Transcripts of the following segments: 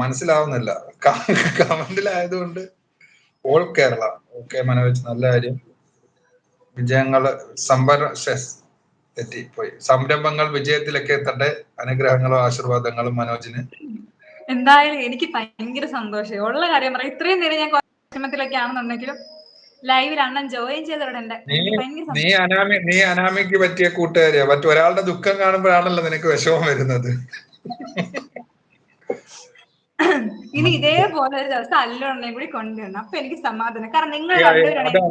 മനസ്സിലാവുന്നില്ല. കമന്റിലായതുകൊണ്ട് all Kerala. Okay Manoj നല്ല കാര്യം. വിജയങ്ങൾ സംഭര ശ്ശെ, തെറ്റിപ്പോയി. സംരംഭങ്ങൾ വിജയത്തിലൊക്കെ എത്തട്ടെ. അനുഗ്രഹങ്ങളും ആശീർവാദങ്ങളും മനോജിന്. എന്തായാലും എനിക്ക് ഭയങ്കര സന്തോഷം ഉള്ള കാര്യം പറയാം ഇത്രയും നേരം ഞാൻ വിഷമത്തിലൊക്കെ ആണെന്നുണ്ടെങ്കിലും ലൈവിൽ അണ്ണൻ ജോയിൻ ചെയ്തവിടെ നീ നീ അനാമി നീ അനാമിക്ക് പറ്റിയ കൂട്ടുകാരിയാ. മറ്റൊരാളുടെ ദുഃഖം കാണുമ്പോഴാണല്ലോ നിനക്ക് വിഷമം വരുന്നത്. ഇനി ഇതേപോലെ ഒരു ദിവസം അല്ലുണ്ണയും കൂടി കൊണ്ടുവരണം. അപ്പൊ എനിക്ക് സമാധാനം. കാരണം നിങ്ങൾ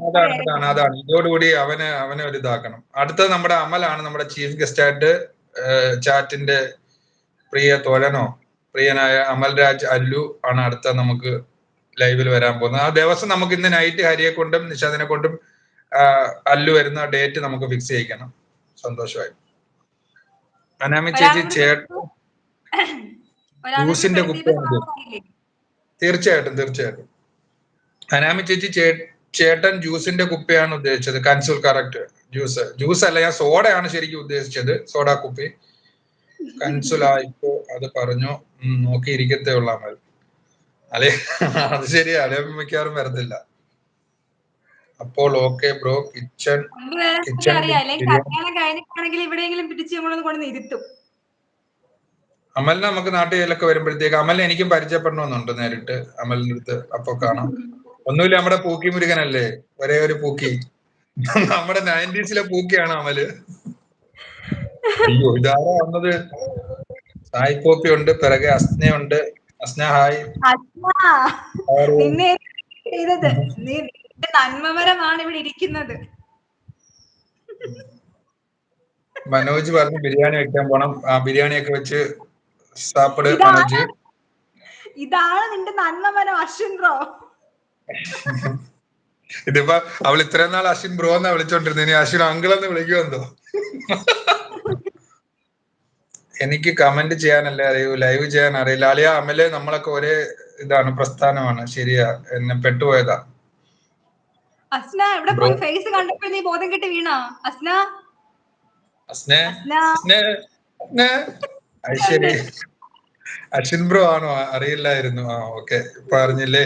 അതാണ് അതാണ് ഇതോടുകൂടി അവന് അവനെ ഒരു ഇതാക്കണം. അടുത്തത് നമ്മുടെ അമലാണ് നമ്മുടെ ചീഫ് ഗസ്റ്റ് ആയിട്ട് ചാറ്റിന്റെ പ്രിയ തോഴനോ പ്രിയനായ അമൽ രാജ് അല്ലു ആണ് അടുത്ത നമുക്ക് ലൈവിൽ വരാൻ പോകുന്നത്. ആ ദിവസം നമുക്ക് ഇന്ന് നൈറ്റ് ഹരിയെ കൊണ്ടും നിഷാദിനെ കൊണ്ടും അല്ലു വരുന്ന ഡേറ്റ് നമുക്ക് ഫിക്സ് ചെയ്യിക്കണം. സന്തോഷമായി. അനാമി ചേച്ചി ചേട്ടൻ ജ്യൂസിന്റെ കുപ്പിയാണ്? തീർച്ചയായിട്ടും തീർച്ചയായിട്ടും. അനാമി ചേച്ചി ചേട്ടൻ ജ്യൂസിന്റെ കുപ്പിയാണ് ഉദ്ദേശിച്ചത് കൻസുൽ കറക്റ്റ്. ജ്യൂസ് ജ്യൂസ് അല്ല ഞാൻ സോഡയാണ് ശരിക്കും ഉദ്ദേശിച്ചത് സോഡ കുപ്പി. കൺസുലായിപ്പോ അത് പറഞ്ഞു നോക്കിയിരിക്കത്തേ ഉള്ള അമൽ. അല്ലെ? അത് ശരിയാ അല്ലെ മിക്കവാറും വരത്തില്ല. അപ്പോൾ ഓക്കെ ബ്രോ കിച്ചൺ കിച്ചൺ അമലിന് നമുക്ക് നാട്ടിലൊക്കെ വരുമ്പോഴത്തേക്ക് അമലിനെ എനിക്കും പരിചയപ്പെടണമെന്നുണ്ട് നേരിട്ട്. അമലിന്റെ അടുത്ത് അപ്പൊ കാണാം. ഒന്നുമില്ല നമ്മുടെ പൂക്കി മുരുകനല്ലേ? ഒരേ ഒരു പൂക്കി. നമ്മുടെ നയന്റീസിലെ പൂക്കിയാണ് അമൽ. അയ്യോ ഇതാരാ വന്നത്? സായി പോപ്പി ഉണ്ട് പിറകെ അസ്നയുണ്ട് അസ്ന ഹായ്. നന്മമരമാണ് ഇവിടെ ഇരിക്കുന്നത്. മനോജ് പറഞ്ഞു ബിരിയാണി വെക്കാൻ പോണം. ആ ബിരിയാണി ഒക്കെ വെച്ച് സാപ്പിട് ഇതാരാ? മനോജ് ഇതാണ് നിന്റെ നന്മമരം അശ്വിൻ ബ്രോ. ഇതിപ്പോ അവൾ ഇത്രയും നാൾ അശ്വിൻ ബ്രോ എന്നാ വിളിച്ചോണ്ടിരുന്നത് ഇനി അശ്വിൻ അങ്കിൾ എന്ന് വിളിക്കുമെന്തോ എനിക്ക് കമന്റ് ചെയ്യാനല്ലേ അറിയൂ ലൈവ് ചെയ്യാൻ അറിയില്ല. അളിയ അമൽ നമ്മളൊക്കെ ഒരേ ഇതാണ് പ്രസ്ഥാനമാണ്. ശരിയാ എന്നെ പെട്ടുപോയതാ. അസ്ന എവിടെ പോയി? ഫേസ് കണ്ടപ്പോൾ നീ ബോധം കെട്ടി വീണാ? അസ്ന? അസ്ന? അസ്ന? ഐശ്വര്യ അശ്വിൻ ബ്രോ ആണോ? അറിയില്ലായിരുന്നു. ആ ഓക്കെ. ഇപ്പൊ അറിഞ്ഞില്ലേ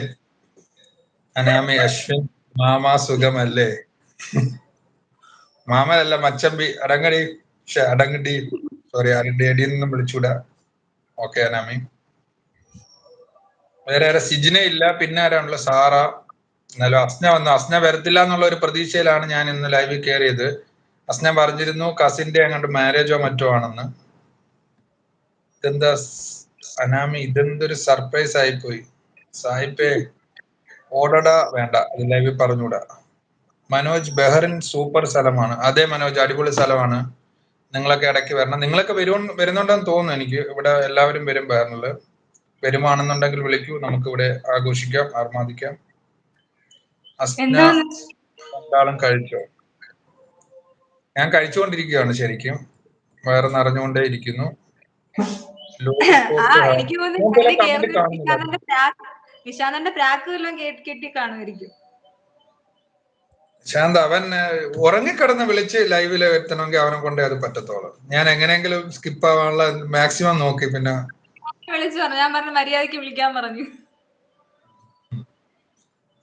അനാമി അശ്വിൻ മാമ സുഖമല്ലേ? മാമനല്ല മച്ചമ്പി അടങ്ങടി. അടങ്ങടി. സോറി അരണ്ടി നിന്നും വിളിച്ചൂടാ. ഓക്കെ അനാമി. വേറെ ആരാ? സിജിനെ ഇല്ല. പിന്നെ ആരാണല്ലോ സാറ. എന്നാലും അസ്ന വന്നു. അസ്ന വരത്തില്ല എന്നുള്ള ഒരു പ്രതീക്ഷയിലാണ് ഞാൻ ഇന്ന് ലൈവിൽ കയറിയത് അസ്ന പറഞ്ഞിരുന്നു കസിന്റെ അങ്ങോട്ട് മാരേജോ മറ്റോ ആണെന്ന്. ഇതെന്താ അനാമി? ഇതെന്തൊരു സർപ്രൈസ് ആയിപ്പോയി. സായിപ്പേ ഓടട വേണ്ട. അത് ലൈവിൽ പറഞ്ഞൂടാ മനോജ് ബെഹറിൻ സൂപ്പർ സ്ഥലമാണ്. അതെ മനോജ് അടിപൊളി സ്ഥലമാണ്. നിങ്ങളൊക്കെ ഇടയ്ക്ക് വരണം. നിങ്ങളൊക്കെ വരും വരുന്നുണ്ടെന്ന് തോന്നുന്നു എനിക്ക്. ഇവിടെ എല്ലാവരും വരും ബെഹറിനിൽ വരുമാണെന്നുണ്ടെങ്കിൽ വിളിക്കൂ. നമുക്ക് ഇവിടെ ആഘോഷിക്കാം ആർമാദിക്കാം. അസ്ന എന്താണ് കഴിച്ചോ? ഞാൻ കഴിച്ചുകൊണ്ടിരിക്കുകയാണ് ശരിക്കും. വയറ് നിറഞ്ഞുകൊണ്ടേ ഇരിക്കുന്നു ആ എനിക്ക് തോന്നുന്നു നിശാന്തന്റെ പ്രാക്ക് എല്ലാം കെട്ടി കാണുമായിരിക്കും. ശാന്ത അവൻ ഉറങ്ങിക്കിടന്ന് വിളിച്ച് ലൈവിൽ എത്തണമെങ്കിൽ അവനെ കൊണ്ടേ അത് പറ്റത്തോളൂ. ഞാൻ എങ്ങനെയെങ്കിലും സ്കിപ്പ് ആവാനുള്ള മാക്സിമം നോക്കി പിന്നെ വിളിച്ചു പറഞ്ഞു. ഞാൻ പറഞ്ഞു മര്യാദയ്ക്ക് വിളിക്കാൻ പറഞ്ഞു.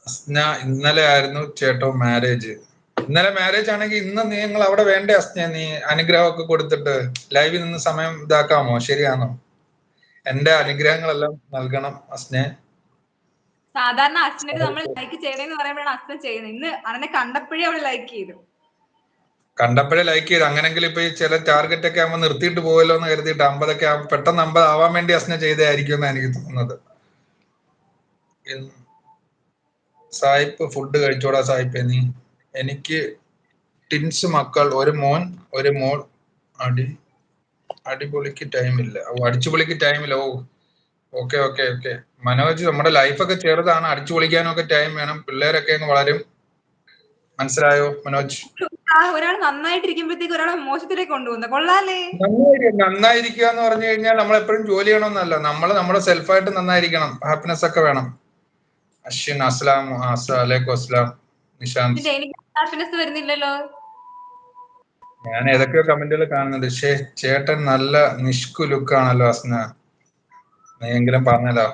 അസ്ന ഇന്നലെ ആയിരുന്നു ചേട്ടോ മാരേജ് ഇന്നലെ മാരേജ് ആണെങ്കിൽ ഇന്ന് നിങ്ങൾ അവിടെ വേണ്ട അസ്നേ? നീ അനുഗ്രഹമൊക്കെ കൊടുത്തിട്ട് ലൈവിൽ നിന്ന് സമയം ഇതാക്കാമോ? ശരിയാണോ? എന്റെ അനുഗ്രഹങ്ങളെല്ലാം നൽകണം അസ്നേ. സാധാരണ അച്ഛനൊക്കെ നമ്മൾ ലൈക്ക് ചെയ്യണേന്ന് പറയുമ്പോഴാണ് അച്ഛൻ ചെയ്യുന്നത്. ഇന്ന് അവനെ കണ്ടപ്പോഴേ അവൾ ലൈക്ക് ചെയ്തു. കണ്ടപ്പോഴേ ലൈക്ക് ചെയ്ത്. അങ്ങനെങ്കിൽ ഇപ്പൊ ചില ടാർഗറ്റ് ഒക്കെ ആകുമ്പോൾ നിർത്തിയിട്ട് പോകല്ലോ എന്ന് കരുതിയിട്ട് അമ്പതൊക്കെ പെട്ടെന്ന് അമ്പത് ആവാൻ വേണ്ടി അസ്ന ചെയ്തായിരിക്കും എന്നാണ് എനിക്ക് തോന്നുന്നത്. സായിപ്പ് ഫുഡ് കഴിച്ചോടാ സായിപ്പേ നീ. എനിക്ക് ടിൻസ് മക്കൾ ഒരു മോൻ ഒരു മോൾ അടി അടിപൊളിക്ക് ടൈമില്ല ഓ അടിച്ചുപൊളിക്ക് ഇല്ല. ഓ ഓക്കെ ഓക്കെ ഓക്കെ മനോജ് നമ്മുടെ ലൈഫൊക്കെ ചെറുതാണ്. അടിച്ചു പൊളിക്കാനൊക്കെ ടൈം വേണം. പിള്ളേരൊക്കെ അങ്ങ് വളരും. മനസ്സിലായോ മനോജ്? ഒരാൾ നന്നായിട്ടിരിക്കുമ്പോഴത്തേക്ക് ഒരാളെ മോശത്തിലേക്ക് കൊണ്ടുപോകുന്നത് കൊള്ളാലേ നന്നായിരിക്കും നന്നായിരിക്കുക എന്ന് പറഞ്ഞു കഴിഞ്ഞാൽ നമ്മൾ എപ്പോഴും ജോലി ചെയ്യണമെന്നല്ല. നമ്മൾ നമ്മുടെ സെൽഫായിട്ട് നന്നായിരിക്കണം. ഹാപ്പിനെസ് ഒക്കെ വേണം. അശ്വിൻ അസ്ലാം അലൈക്കും അസ്ലാം എനിക്ക് ഹാപ്പിനെസ് വരുന്നില്ലല്ലോ. ഞാൻ ഏതൊക്കെയോ കമന്റുകൾ കാണുന്നുണ്ട്. ഷേ ചേട്ടൻ നല്ല നിഷ്കു ലുക്കാണല്ലോ അസ്ന നീ എങ്കിലും പറഞ്ഞല്ലോ.